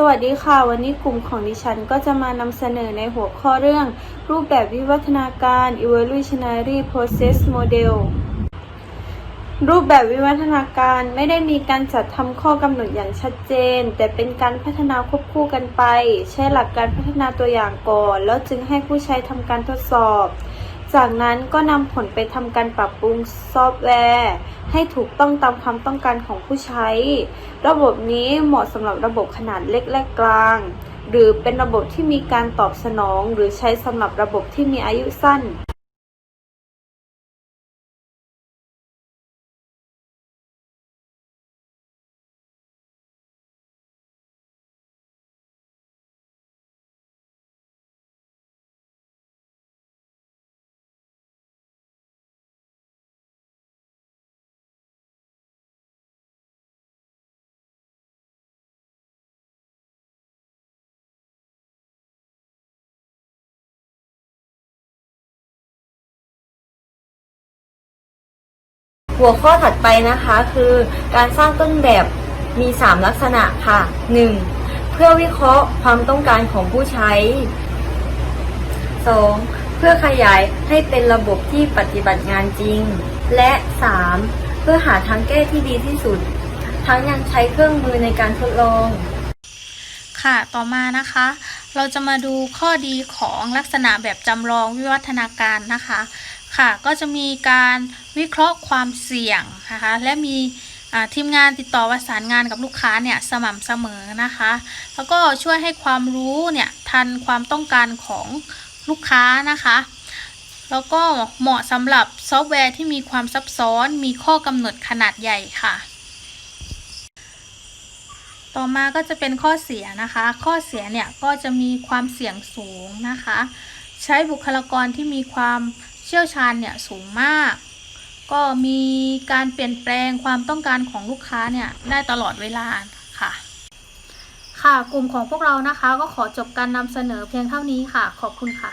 สวัสดีค่ะ วันนี้กลุ่มของดิฉันก็จะมานำเสนอในหัวข้อเรื่อง รูปแบบวิวัฒนาการ evolutionary process model รูปแบบวิวัฒนาการไม่ได้มีการจัดทำข้อกำหนดอย่างชัดเจน แต่เป็นการพัฒนาควบคู่กันไป ใช้หลักการพัฒนาตัวอย่างก่อน แล้วจึงให้ผู้ใช้ทำการทดสอบ จากนั้นก็นำผลไปทำการปรับปรุงซอฟต์แวร์ ให้ถูกต้องตามความต้องการของผู้ใช้ ระบบนี้เหมาะสำหรับระบบขนาดเล็กและกลาง หรือเป็นระบบที่มีการตอบสนอง หรือใช้สำหรับระบบที่มีอายุสั้น หัวข้อถัดไปนะคะคือการสร้างต้นแบบมี 3 ลักษณะค่ะ 1. เพื่อวิเคราะห์ความต้องการของผู้ใช้ 2. เพื่อขยายให้เป็นระบบที่ปฏิบัติงานจริง และ 3. เพื่อหาทางแก้ที่ดีที่สุด ทั้งยังใช้เครื่องมือในการทดลอง ค่ะ ต่อมานะคะ เราจะมาดูข้อดีของลักษณะแบบจำลองวิวัฒนาการนะคะ ค่ะก็จะมีการวิเคราะห์ความเสี่ยงนะคะและมีทีมงานติดต่อประสานงานกับลูกค้าเนี่ยสม่ำเสมอนะคะ แล้วก็ช่วยให้ความรู้เนี่ยทันความต้องการของลูกค้านะคะ แล้วก็เหมาะสำหรับซอฟต์แวร์ที่มีความซับซ้อนมีข้อกำหนดขนาดใหญ่ค่ะ ต่อมาก็จะเป็นข้อเสียนะคะ ข้อเสียเนี่ยก็จะมีความเสี่ยงสูงนะคะ ใช้บุคลากรที่มีความ เชี่ยวชาญเนี่ยสูงมาก ก็มีการเปลี่ยนแปลงความต้องการของลูกค้าเนี่ยได้ตลอดเวลาค่ะ ค่ะกลุ่มของพวกเรานะคะก็ขอจบการนำเสนอเพียงเท่านี้ค่ะ ขอบคุณค่ะ